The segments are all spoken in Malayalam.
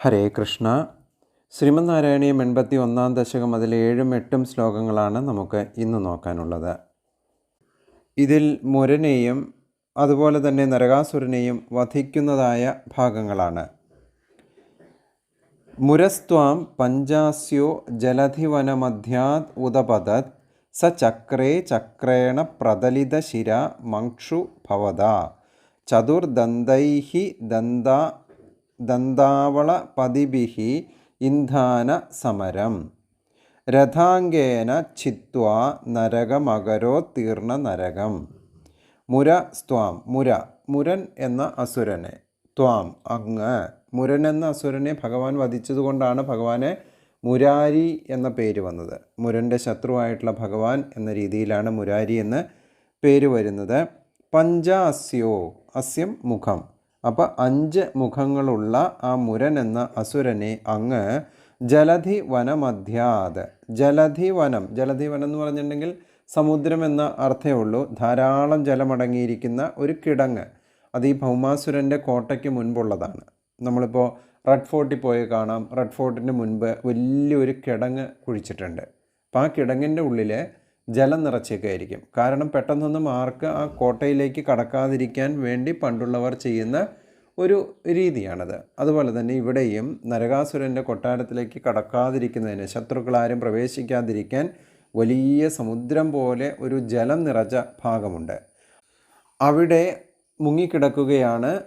ഹരേ കൃഷ്ണ. ശ്രീമന്നാരായണീയം എൺപത്തി ഒന്നാം ദശകം അതിലെ ഏഴും എട്ടും ശ്ലോകങ്ങളാണ് നമുക്ക് ഇന്ന് നോക്കാനുള്ളത്. ഇതിൽ മുരനെയും അതുപോലെ തന്നെ നരകാസുരനെയും വധിക്കുന്നതായ ഭാഗങ്ങളാണ്. മുരസ്ത്വാം പഞ്ചാസ്യോ ജലധിവനമധ്യാത് ഉദപതത് സ ചക്രേ ചക്രേണ പ്രതലിതശിര മക്ഷു ഭവത ചതുർദന്തൈഹി ദന്ത ദന്താവള പതിബിഹി ഇന്ധാന സമരം. രഥാംഗേന നരകമകരോ തീർണ നരകം. മുര സ്ത്വാം മുര മുരൻ എന്ന അസുരനെ. ത്വാം അങ്ങ്. മുരൻ എന്ന അസുരനെ ഭഗവാൻ വധിച്ചതുകൊണ്ടാണ് ഭഗവാനെ മുരാരി എന്ന പേര് വന്നത്. മുരന്റെ ശത്രുവായിട്ടുള്ള ഭഗവാൻ എന്ന രീതിയിലാണ് മുരാരി എന്ന് പേര് വരുന്നത്. പഞ്ചാസ്യോ അസ്യം മുഖം. അപ്പോൾ അഞ്ച് മുഖങ്ങളുള്ള ആ മുരൻ എന്ന അസുരനെ അങ്ങ് ജലധി വനമധ്യാത് ജലധി വനം ജലധി വനം എന്ന് പറഞ്ഞിട്ടുണ്ടെങ്കിൽ സമുദ്രം എന്ന അർത്ഥമേ ഉള്ളൂ. ധാരാളം ജലമടങ്ങിയിരിക്കുന്ന ഒരു കിടങ്ങ്. അത് ഈ ഭൗമാസുരന്റെ കോട്ടയ്ക്ക് മുൻപുള്ളതാണ്. നമ്മളിപ്പോൾ റെഡ് ഫോർട്ടിൽ പോയി കാണാം. റെഡ് ഫോർട്ടിന്റെ മുൻപ് വലിയൊരു കിടങ്ങ് കുഴിച്ചിട്ടുണ്ട്. അപ്പോൾ ആ കിടങ്ങിന്റെ ഉള്ളിൽ ജലം നിറച്ചൊക്കെ ആയിരിക്കും കാരണം പെട്ടെന്നൊന്നും ആർക്ക് ആ കോട്ടയിലേക്ക് കടക്കാതിരിക്കാൻ വേണ്ടി പണ്ടുള്ളവർ ചെയ്യുന്ന ഒരു രീതിയാണത്. അതുപോലെ തന്നെ ഇവിടെയും നരകാസുരന്റെ കൊട്ടാരത്തിലേക്ക് കടക്കാതിരിക്കുന്നതിന് ശത്രുക്കളാരും പ്രവേശിക്കാതിരിക്കാൻ വലിയ സമുദ്രം പോലെ ഒരു ജലം നിറച്ച ഭാഗമുണ്ട്. അവിടെ മുങ്ങിക്കിടക്കുകയാണ്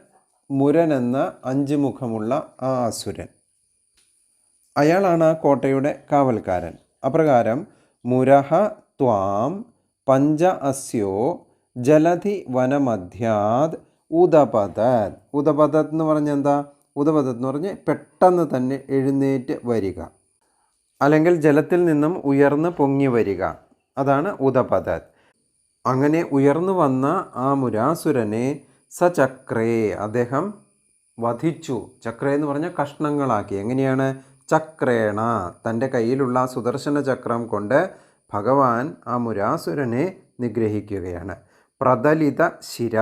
മുരൻ എന്ന അഞ്ച് മുഖമുള്ള ആ അസുരൻ. അയാളാണ് ആ കോട്ടയുടെ കാവൽക്കാരൻ. അപ്രകാരം മുരഹ ത്വാം പഞ്ച അസ്യോ ജലധി വനമധ്യാത് ഉദപതത് ഉദപതത് എന്ന് പറഞ്ഞാൽ എന്താ? ഉദപതത് എന്ന് പറഞ്ഞ് പെട്ടെന്ന് തന്നെ എഴുന്നേറ്റ് വരിക. അല്ലെങ്കിൽ ജലത്തിൽ നിന്നും ഉയർന്ന് പൊങ്ങി വരിക. അതാണ് ഉദപതത് അങ്ങനെ ഉയർന്നു വന്ന ആ മുരാസുരനെ സചക്രേ അദ്ദേഹം വധിച്ചു. ചക്രേ എന്ന് പറഞ്ഞാൽ കഷ്ണങ്ങളാക്കി. എങ്ങനെയാണ്? ചക്രേണ. തന്റെ കയ്യിലുള്ള സുദർശന ചക്രം കൊണ്ട് ഭഗവാൻ ആ മുരാസുരനെ നിഗ്രഹിക്കുകയാണ്. പ്രതലിത ശിര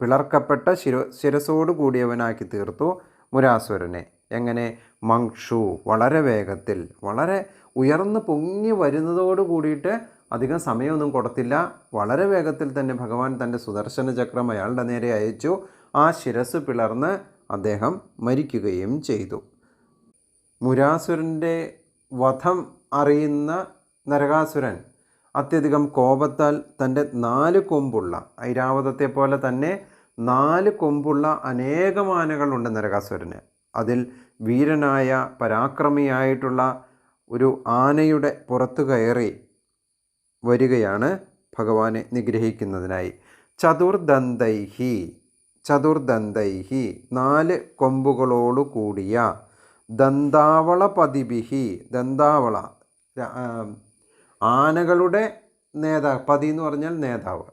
പിളർക്കപ്പെട്ട ശിര ശിരസോട് കൂടിയവനാക്കി തീർത്തു മുരാസുരനെ. എങ്ങനെ? മങ്ഷു വളരെ വേഗത്തിൽ വളരെ ഉയർന്ന് പൊങ്ങി വരുന്നതോട് കൂടിയിട്ട് അധികം സമയമൊന്നും കൊടുത്തില്ല. വളരെ വേഗത്തിൽ തന്നെ ഭഗവാൻ തന്റെ സുദർശന ചക്രം അയാളുടെ നേരെ അയച്ചു. ആ ശിരസ് പിളർന്ന് അദ്ദേഹം മരിക്കുകയും ചെയ്തു. മുരാസുരന്റെ വധം അറിയുന്ന നരകാസുരൻ അത്യധികം കോപത്താൽ തന്റെ നാല് കൊമ്പുള്ള ഐരാവതത്തെ പോലെ തന്നെ നാല് കൊമ്പുള്ള അനേകം ആനകളുണ്ട് നരകാസുരന്. അതിൽ വീരനായ പരാക്രമിയായിട്ടുള്ള ഒരു ആനയുടെ പുറത്തു കയറി വരികയാണ് ഭഗവാനെ നിഗ്രഹിക്കുന്നതിനായി. ചതുർദന്തൈഹി ചതുർദന്തൈഹി നാല് കൊമ്പുകളോടു കൂടിയ ദന്താവള പതിബിഹി ദന്താവള ആനകളുടെ നേതാവ് പതി എന്ന് പറഞ്ഞാൽ നേതാവ്.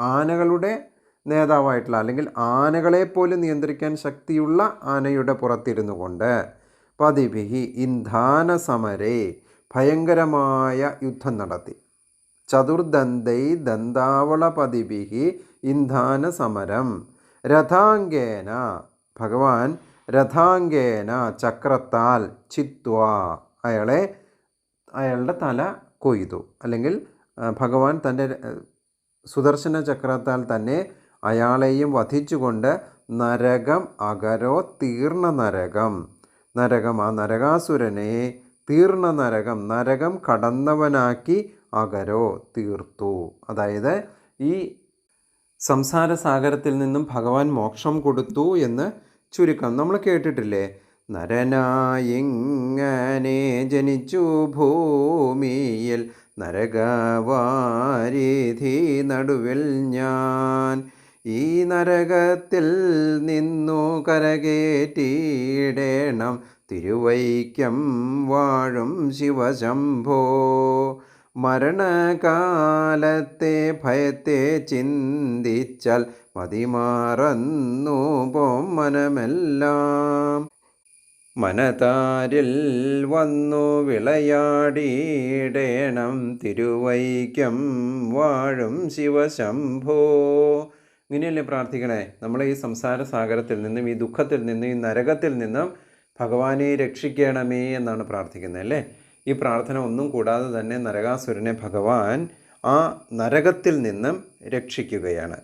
ആനകളുടെ നേതാവായിട്ടുള്ള അല്ലെങ്കിൽ ആനകളെ പോലും നിയന്ത്രിക്കാൻ ശക്തിയുള്ള ആനയുടെ പുറത്തിരുന്നു കൊണ്ട് പതിവിഹി ഇന്ധാന സമരേ ഭയങ്കരമായ യുദ്ധം നടത്തി. ചതുർദന്തൈ ദന്താവള പതിവിഹി ഇന്ധാന സമരം രഥാങ്കേന ഭഗവാൻ രഥാങ്കേന ചക്രത്താൽ ചിത്വ. അയാളെ അയാളുടെ തല കൊയ്തു അല്ലെങ്കിൽ ഭഗവാൻ തന്റെ സുദർശന ചക്രത്താൽ തന്നെ അയാളെയും വധിച്ചുകൊണ്ട് നരകം അകരോ തീർണ നരകം. നരകം ആ നരകാസുരനെ തീർണ നരകം നരകം കടന്നവനാക്കി അകരോ തീർത്തു. അതായത് ഈ സംസാര സാഗരത്തിൽ നിന്നും ഭഗവാൻ മോക്ഷം കൊടുത്തു എന്ന് ചുരുക്കം നമ്മൾ കേട്ടിട്ടില്ലേ? നരനായിങ്ങനെ ജനിച്ചു ഭൂമിയിൽ നരകവാരിധി നടുവിൽ ഞാൻ. ഈ നരകത്തിൽ നിന്നു കരകേറ്റിയിടേണം. തിരുവൈക്കം വാഴും ശിവശംഭോ. മരണകാലത്തെ ഭയത്തെ ചിന്തിച്ചാൽ മതിമാറന്നു പോം മനമെല്ലാം. മനതാരിൽ വന്നു വിളയാടിയിടേണം. തിരുവൈക്കം വാഴും ശിവശംഭോ. ഇങ്ങനെയല്ലേ പ്രാർത്ഥിക്കണേ? നമ്മളെ ഈ സംസാര സാഗരത്തിൽ നിന്നും ഈ ദുഃഖത്തിൽ നിന്നും ഈ നരകത്തിൽ നിന്നും ഭഗവാനെ രക്ഷിക്കണമേ എന്നാണ് പ്രാർത്ഥിക്കുന്നത് അല്ലേ? ഈ പ്രാർത്ഥന ഒന്നും കൂടാതെ തന്നെ നരകാസുരനെ ഭഗവാൻ ആ നരകത്തിൽ നിന്നും രക്ഷിക്കുകയാണ്.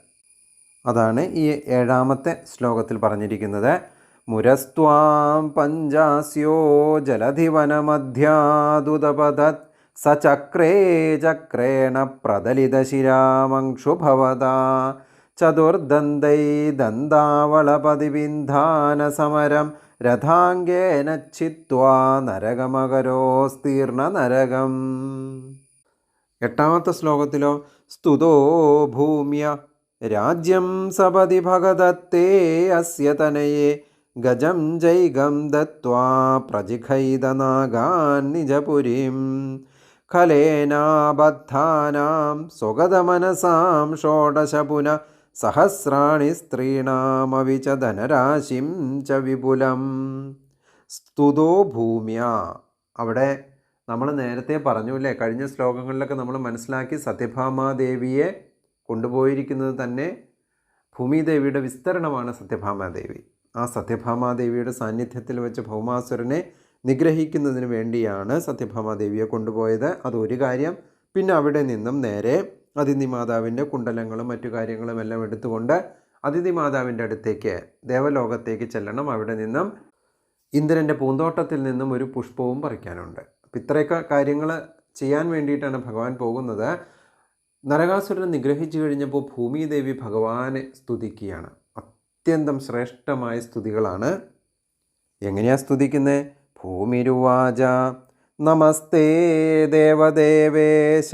അതാണ് ഈ ഏഴാമത്തെ ശ്ലോകത്തിൽ പറഞ്ഞിരിക്കുന്നത്. മുരസ്ത്വാം പഞ്ചാസ്യോ ജലധിവനമധ്യാദുതപതത് സചക്രേ ചക്രേണ പ്രതലിതശിരാമംക്ഷുഭവതാ ചതുർദന്തൈ ദന്താവളപതിബിന്ധാനസമരം രഥാംഗേന ചിത്വാ നരകമകരോസ്തീർണ നരകം. എട്ടാമത്തെ ശ്ലോകത്തിലോ സ്തുതോ ഭൂമ്യ രാജ്യം സപതി ഭഗദത്തേ അസ്യ തനയെ ഗജം ജൈഗം ദത്വാ പ്രജിഖൈതനാഗാൻ നിജപുരീം. ഖലേനാബദ്ധാനാം സ്വഗതമനസാം ഷോഡശപുന സഹസ്രാണി സ്ത്രീണാമവി ച ധനരാശിം ച വിപുലം. സ്തുതോ ഭൂമ്യ. അവിടെ നമ്മൾ നേരത്തെ പറഞ്ഞില്ലേ കഴിഞ്ഞ ശ്ലോകങ്ങളിലൊക്കെ നമ്മൾ മനസ്സിലാക്കി സത്യഭാമാദേവിയെ കൊണ്ടുപോയിരിക്കുന്നത് തന്നെ ഭൂമിദേവിയുടെ വിസ്തരണമാണ് സത്യഭാമാദേവി ആ സത്യഭാമാദേവിയുടെ സാന്നിധ്യത്തിൽ വെച്ച് ഭൗമാസുരനെ നിഗ്രഹിക്കുന്നതിന് വേണ്ടിയാണ് സത്യഭാമാദേവിയെ കൊണ്ടുപോയത്. അതൊരു കാര്യം. പിന്നെ അവിടെ നിന്നും നേരെ അതിഥി മാതാവിന്റെ കുണ്ടലങ്ങളും മറ്റു കാര്യങ്ങളും എല്ലാം എടുത്തുകൊണ്ട് അതിഥി മാതാവിന്റെ അടുത്തേക്ക് ദേവലോകത്തേക്ക് ചെല്ലണം. അവിടെ നിന്നും ഇന്ദ്രന്റെ പൂന്തോട്ടത്തിൽ നിന്നും ഒരു പുഷ്പവും പറിക്കാനുണ്ട്. അപ്പം ഇത്രയൊക്കെ കാര്യങ്ങൾ ചെയ്യാൻ വേണ്ടിയിട്ടാണ് ഭഗവാൻ പോകുന്നത്. നരകാസുരനെ നിഗ്രഹിച്ചു കഴിഞ്ഞപ്പോൾ ഭൂമിദേവി ഭഗവാനെ സ്തുതിക്കുകയാണ്. അത്യന്തം ശ്രേഷ്ഠമായ സ്തുതികളാണ്. എങ്ങനെയാ സ്തുതിക്കുന്നത് ഭൂമിരുവാച നമസ്തേ ദേവദേവേശ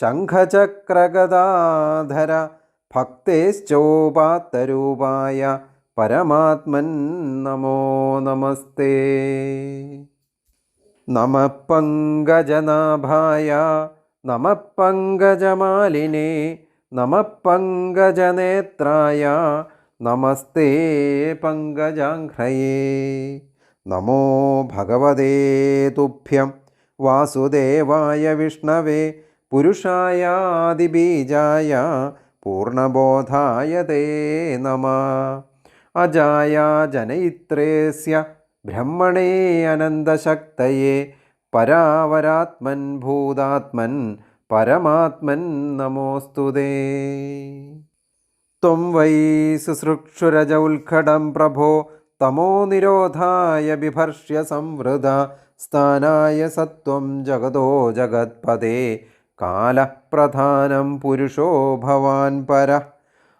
ശംഖചക്രഗദാധര ഭക്തേശ്ചോപാത്തരൂപായ പരമാത്മൻ നമോ നമസ്തേ. നമ പങ്കജനാഭായ നമ പങ്കജമാലിനേ നമ പങ്കജനേത്രായ നമസ്തേ പങ്കജാഘ്രയേ. നമോ ഭഗവതേ തുഭ്യം. വാസുദേവായ വിഷ്ണവേ പുരുഷായാദിബീജായ പൂർണബോധായ തേ നമ. അജായ ജനയിത്രേസ്യ ബ്രഹ്മണേ അനന്തശക്തയേ. പരാവരാത്മൻ ഭൂതാത്മൻ പരമാത്മൻ നമോസ്തുതേ. ത്വം വൈ ശുശ്രൂക്ഷുരജ ഉത്കടം പ്രഭോ. തമോ നിരോധായ ബിഭർഷ്യ സംവൃത സ്ഥാനായ സത്വം ജഗതോ ജഗത്പദേ കാലപ്രധാനം പുരുഷോ ഭവാൻ പര.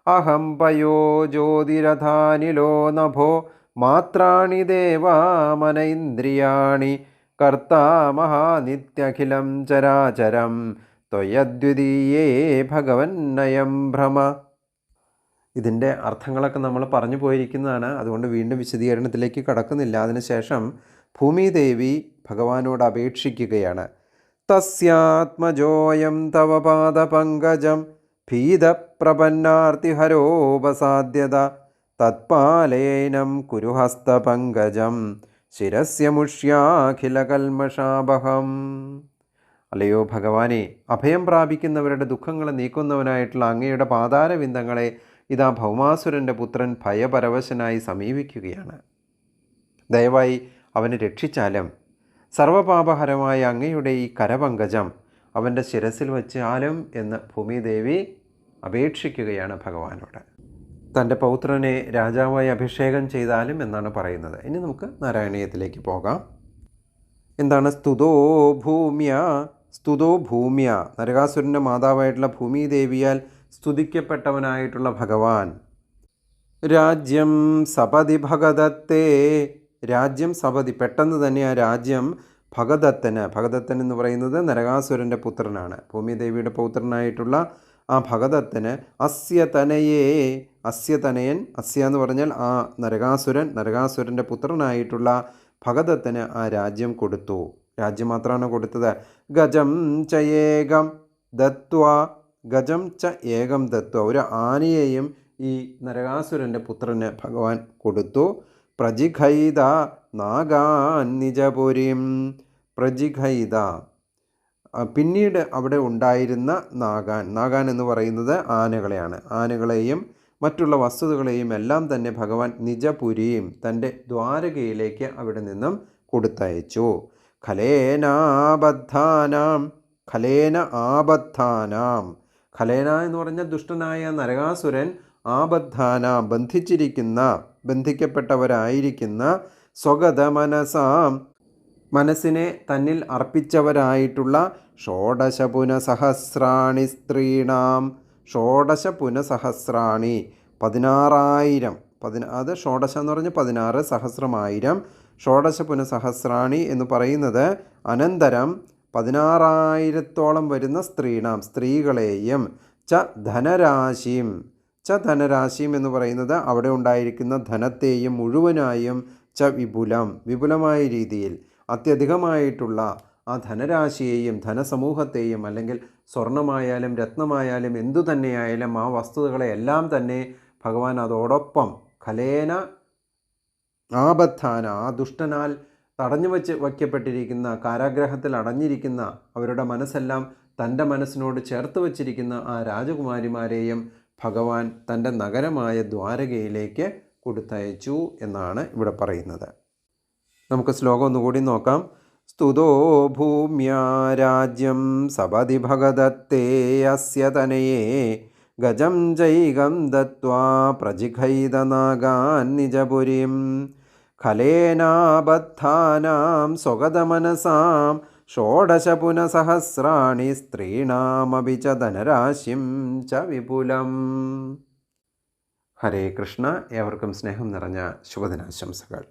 അഹം പയോ ജ്യോതിരഥാനിലോ നഭോ. മാത്രാണി ദേവാമന ഇന്ദ്രിയാണി. കർത്താമഹാനിത്യഖിലം ചരാചരം. ത്വയദ്വിതീയേ ഭഗവന്നയം ഭ്രമ. ഇതിന്റെ അർത്ഥങ്ങളൊക്കെ നമ്മൾ പറഞ്ഞു പോയിരിക്കുന്നതാണ്. അതുകൊണ്ട് വീണ്ടും വിശദീകരണത്തിലേക്ക് കടക്കുന്നില്ല. അതിനുശേഷം ഭൂമിദേവി ഭഗവാനോട് അപേക്ഷിക്കുകയാണ്. തസ്യാത്മജോയം തവ പാദപങ്കജം ഭീതപ്രപന്നാർത്തിഹരോപസാദ്യത തത്പാലേനം കുരുഹസ്തപങ്കജം ശിരസ്യമുഷ്യാഖിലകൽമഷാപഹം അല്ലയോ ഭഗവാനെ അഭയം പ്രാപിക്കുന്നവരുടെ ദുഃഖങ്ങളെ നീക്കുന്നവനായിട്ടുള്ള അങ്ങയുടെ പാതാരവിന്ദങ്ങളെ ഇതാ ഭൗമാസുരന്റെ പുത്രൻ ഭയപരവശനായി സമീപിക്കുകയാണ്. ദയവായി അവനെ രക്ഷിച്ചാലും സർവപാപഹരമായ അങ്ങയുടെ ഈ കരപങ്കജം അവന്റെ ശിരസിൽ വച്ചാലും എന്ന് ഭൂമിദേവി അപേക്ഷിക്കുകയാണ് ഭഗവാനോട്. തന്റെ പൗത്രനെ രാജാവായി അഭിഷേകം ചെയ്താലും എന്നാണ് പറയുന്നത്. ഇനി നമുക്ക് നാരായണീയത്തിലേക്ക് പോകാം. എന്താണ്? സ്തുതോ ഭൂമ്യ സ്തുതോ ഭൂമ്യ. നരകാസുരന്റെ മാതാവായിട്ടുള്ള ഭൂമിദേവിയാൽ സ്തുതിക്കപ്പെട്ടവനായിട്ടുള്ള ഭഗവാൻ. രാജ്യം സപതി ഭഗദത്തേ രാജ്യം സപതി പെട്ടെന്ന് തന്നെ ആ രാജ്യം ഭഗദത്തന് ഭഗദത്തൻ എന്ന് പറയുന്നത് നരകാസുരന്റെ പുത്രനാണ്. ഭൂമിദേവിയുടെ പൗത്രനായിട്ടുള്ള ആ ഭഗദത്തന് അസ്യ തനയേ അസ്യ തനയൻ അസ്യ എന്ന് പറഞ്ഞാൽ ആ നരകാസുരൻ നരകാസുരന്റെ പുത്രനായിട്ടുള്ള ഭഗദത്തന് ആ രാജ്യം കൊടുത്തു. രാജ്യം മാത്രമാണ് കൊടുത്തത്? ഗജം ചയേകം ദത്വ ഗജം ച ഏകം ദത്വ ഒരു ആനയെയും ഈ നരകാസുരന്റെ പുത്രന് ഭഗവാൻ കൊടുത്തു. പ്രജിഖൈത നാഗാൻ നിജപുരിം. പ്രജിഖൈത പിന്നീട് അവിടെ ഉണ്ടായിരുന്ന നാഗാൻ. നാഗാൻ എന്ന് പറയുന്നത് ആനകളെയാണ്. ആനകളെയും മറ്റുള്ള വസ്തുതകളെയും എല്ലാം തന്നെ ഭഗവാൻ നിജപുരിയും തന്റെ ദ്വാരകയിലേക്ക് അവിടെ നിന്നും കൊടുത്തയച്ചു. ഖലേനാബദ്ധാനാം ഖലേന ആബദ്ധാനാം. ഖലേന എന്ന് പറഞ്ഞ ദുഷ്ടനായ നരകാസുരൻ ആബദ്ധാന ബന്ധിച്ചിരിക്കുന്ന ബന്ധിക്കപ്പെട്ടവരായിരിക്കുന്ന സ്വഗത മനസാം മനസ്സിനെ തന്നിൽ അർപ്പിച്ചവരായിട്ടുള്ള ഷോഡശ പുനസഹസ്രാണി സ്ത്രീണാം. ഷോഡശ പുനസഹസ്രാണി പതിനാറായിരം പതിന അത് ഷോഡശ എന്ന് പറഞ്ഞ് പതിനാറ് സഹസ്രമായിരം. ഷോഡശ പുനസഹസ്രാണി എന്ന് പറയുന്നത് അനന്തരം പതിനാറായിരത്തോളം വരുന്ന സ്ത്രീണാം സ്ത്രീകളെയും ച ധനരാശിയും. ച ധനരാശിയും എന്ന് പറയുന്നത് അവിടെ ഉണ്ടായിരിക്കുന്ന ധനത്തെയും മുഴുവനായും ച വിപുലം വിപുലമായ രീതിയിൽ അത്യധികമായിട്ടുള്ള ആ ധനരാശിയെയും ധനസമൂഹത്തെയും അല്ലെങ്കിൽ സ്വർണമായാലും രത്നമായാലും എന്തു തന്നെയായാലും ആ വസ്തുതകളെ എല്ലാം തന്നെ ഭഗവാൻ അതോടൊപ്പം കലേന ആബദ്ധാന ആ ദുഷ്ടനാൽ തടഞ്ഞു വച്ച് വയ്ക്കപ്പെട്ടിരിക്കുന്ന കാരാഗ്രഹത്തിൽ അടഞ്ഞിരിക്കുന്ന അവരുടെ മനസ്സെല്ലാം തന്റെ മനസ്സിനോട് ചേർത്ത് വച്ചിരിക്കുന്ന ആ രാജകുമാരിമാരെയും ഭഗവാൻ തന്റെ നഗരമായ ദ്വാരകയിലേക്ക് കൊടുത്തയച്ചു എന്നാണ് ഇവിടെ പറയുന്നത്. നമുക്ക് ശ്ലോകം ഒന്നുകൂടി നോക്കാം. സ്തുതോ ഭൂമ്യാ രാജ്യം സപതി ഭഗദത്തേ അസ്യ തനയേ ഗജം ജൈകം ദത്വാ പ്രജിഖൈതനാഗാൻ നിജപുരിം ഖലേനാബദ്ധാനാം സ്വഗതമനസാം ഷോഡശപുനസഹസ്രാണി സ്ത്രീണാമപി ച ധനരാശിം ച വിപുലം. ഹരേ കൃഷ്ണ ഏവർക്കും സ്നേഹം നിറഞ്ഞ ശുഭദിനാശംസകൾ.